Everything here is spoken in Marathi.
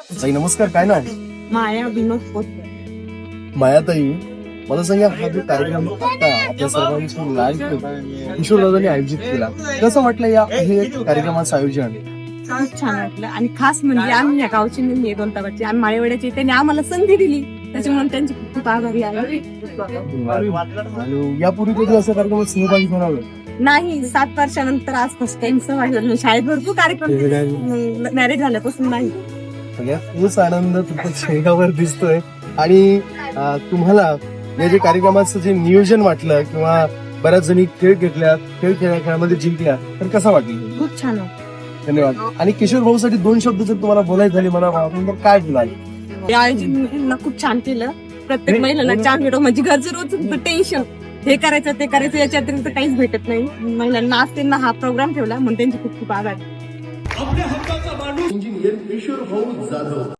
ताई नमस्कार काय ना माया विनोद मायाताई मला सांगा हा जो कार्यक्रम आता आपल्या सर्वांची लाईव्ह किशोरदादांनी आयोजित केला कसं वाटलं या हे कार्यक्रमाचं आयोजन? खूप छान वाटलं. आणि खास म्हणजे आम्ही या गावची नाही आहे दोनताबाची आम्ही माळेवाड्याची त्यांनी आम्हाला संधी दिली. त्याच्यामुळे त्यांची खूप खूप आभारी आहे. आणि यापूर्वी कधी असं कार्यक्रमात सहभागी होणार नाही सात वर्षानंतर आज फर्स्ट टाइम सहभागी शाळेत भरपूर कार्यक्रम मॅरेज झाल्यापासून नाही. सगळ्यात खूप आनंद तुमच्या चेहऱ्यावर दिसतोय. आणि तुम्हाला या जे कार्यक्रमाचं जे नियोजन वाटलं किंवा बऱ्याच जणी खेळ घेतल्या खेळ खेळल्या खेळामध्ये जिंकल्या तर कसं वाटलं? खूप छान धन्यवाद. आणि किशोर भाऊ साठी दोन शब्द जर तुम्हाला बोलायचे झाले मला तर काय बोलाल? हे आयोजन खूप छान केलं. प्रत्येक महिलांना छान भेटो म्हणजे घरचं रोज टेन्शन हे करायचं ते करायचं याच्या व्यतिरिक्त काहीच भेटत नाही. महिलांना आज त्यांना हा प्रोग्राम ठेवला म्हणून त्यांचे खूप खूप आभार. आपल्या हक्काचा माणूस. इंजिनियर किशोर भाऊ जाधव.